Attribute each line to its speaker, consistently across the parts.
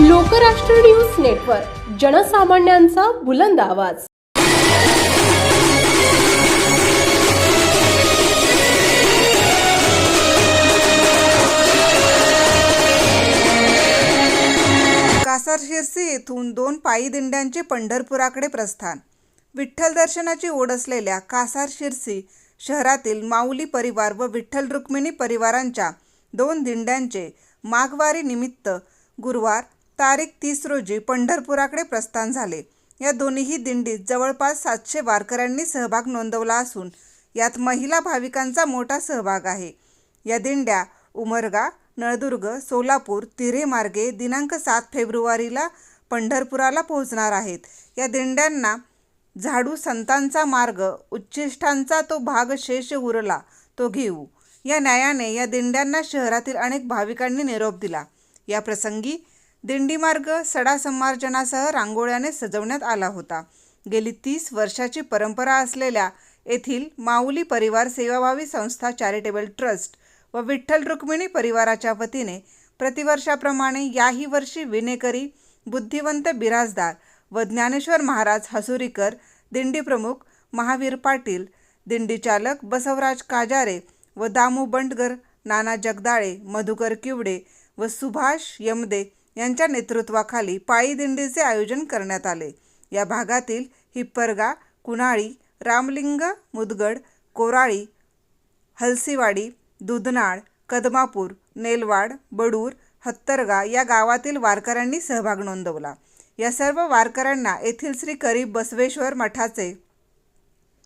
Speaker 1: Lokrashtra news network जनसामान्यांचा बुलंद आवाज.
Speaker 2: कासारशिरसी येथून दोन पायी दिंड्यांचे पंढरपुराकडे प्रस्थान. विठ्ठल दर्शनाची ओढ असलेल्या कासार शिरसी शहरातील माऊली परिवार व विठ्ठल रुक्मिणी परिवारांच्या दोन दिंड्यांचे माघवारी निमित्त गुरुवार तारीख तीस रोजी पंढरपुराकडे प्रस्थान झाले. या दोन्हीही दिंडीत जवळपास सातशे वारकऱ्यांनी सहभाग नोंदवला असून यात महिला भाविकांचा मोठा सहभाग आहे. या दिंड्या उमरगा नळदुर्ग सोलापूर तिरेमार्गे मार्गे दिनांक सात फेब्रुवारीला पंढरपुराला पोहोचणार आहेत. या दिंड्यांना झाडू संतांचा मार्ग उच्चिष्टांचा तो भाग शेष उरला तो घेऊ. या न्यायाने या दिंड्यांना शहरातील अनेक भाविकांनी निरोप दिला. या प्रसंगी दिंडी मार्ग सडा संमार्जनासह रांगोळ्याने सजवण्यात आला होता. गेली तीस वर्षाची परंपरा असलेल्या येथील माऊली परिवार सेवाभावी संस्था चॅरिटेबल ट्रस्ट व विठ्ठल रुक्मिणी परिवाराच्या वतीने प्रतिवर्षाप्रमाणे याही वर्षी विनेकरी बुद्धिवंत बिराजदार व ज्ञानेश्वर महाराज हसुरीकर दिंडी प्रमुख महावीर पाटील दिंडी चालक बसवराज काजारे व दामू बंडगर नाना जगदाळे मधुकर किवडे व सुभाष यमदे यांच्या नेतृत्वाखाली पायी दिंडीचे आयोजन करण्यात आले. या भागातील हिप्परगा कुणाळी रामलिंग मुदगड कोराळी हलसीवाडी दुधनाळ कदमापूर नेलवाड बडूर हत्तरगा या गावातील वारकऱ्यांनी सहभाग नोंदवला. या सर्व वारकऱ्यांना येथील श्री करीब बसवेश्वर मठाचे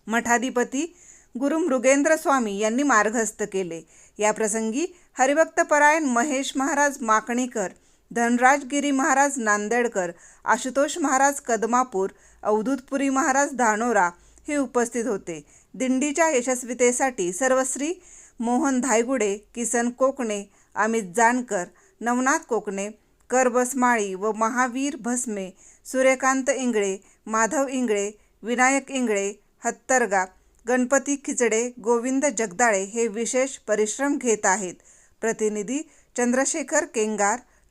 Speaker 2: मठाधिपती गुरु मृगेंद्र स्वामी यांनी मार्गस्थ केले. या प्रसंगी हरिभक्तपरायण महेश महाराज माकणीकर धनराजगिरी महाराज नांदेडकर आशुतोष महाराज कदमापूर अवधूतपुरी महाराज धानोरा हे उपस्थित होते. दिंडीच्या यशस्वीतेसाठी सर्वश्री मोहन धायगुडे किसन कोकणे अमित जानकर नवनाथ कोकणे करबसमाळी व महावीर भस्मे सूर्यकांत इंगळे माधव इंगळे विनायक इंगळे हत्तरगा गणपती खिचडे गोविंद जगदाळे हे विशेष परिश्रम घेत आहेत. प्रतिनिधी चंद्रशेखर केंगार